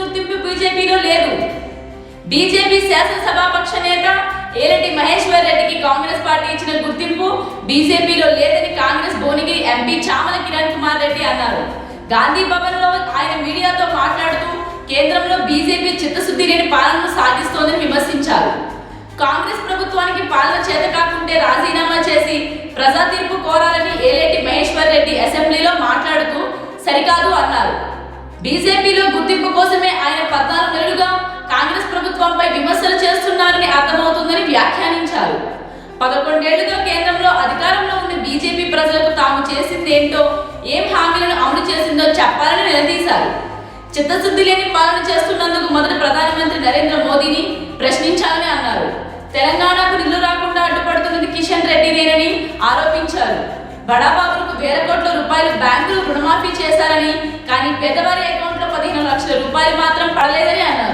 గుర్తింపు బీజేపీలో లేదు. బీజేపీ శాసనసభాపక్ష నేత ఏలటి మహేశ్వర్ రెడ్డికి కాంగ్రెస్ పార్టీ ఇచ్చిన గుర్తింపు బీజేపీలో లేదని కాంగ్రెస్ భువనగిరి ఎంపీ చామల కిరణ్ కుమార్ రెడ్డి అన్నారు. గాంధీ భవన్లో ఆయన మీడియాతో మాట్లాడుతూ కేంద్రంలో బీజేపీ చిత్తశుద్ధి లేని పాలనను సాగిస్తోందని విమర్శించారు. కాంగ్రెస్ ప్రభుత్వానికి పాలన చేత కాకుంటే రాజీనామా చేసి ప్రజా తీర్పు కోరాలని ఏలేటి మహేశ్వర్ రెడ్డి అసెంబ్లీలో మాట్లాడుతూ సరికాదు అన్నారు. బీజేపీలో గుర్తింపు కోసమే ఆయన పద్నాలుగు నెలలుగా కాంగ్రెస్ ప్రభుత్వంపై విమర్శలు చేస్తున్నారని అర్థమవుతుందని వ్యాఖ్యానించారు. పదకొండేళ్ళుగా కేంద్రంలో అధికారంలో ఉన్న బీజేపీ ప్రజలకు తాము చేసింది ఏంటో ఏం హామీలను అమలు చేసిందో చెప్పాలని నిలదీశారు. చిత్తశుద్ధి లేని పాలన చేస్తున్నందుకు మొదటి ప్రధానమంత్రి నరేంద్ర మోదీని ప్రశ్నించాలని అన్నారు. తెలంగాణకు నిధులు రాకుండా అడ్డుపడుతున్నది కిషన్ రెడ్డినేనని ఆరోపించారు. బడాబాబులకు వేల కోట్ల రూపాయలు బ్యాంకులు రుణమాఫీ చేశారని కానీ పేదవారి అకౌంట్లో పదిహేను లక్షల రూపాయలు మాత్రం పడలేదని అన్నారు.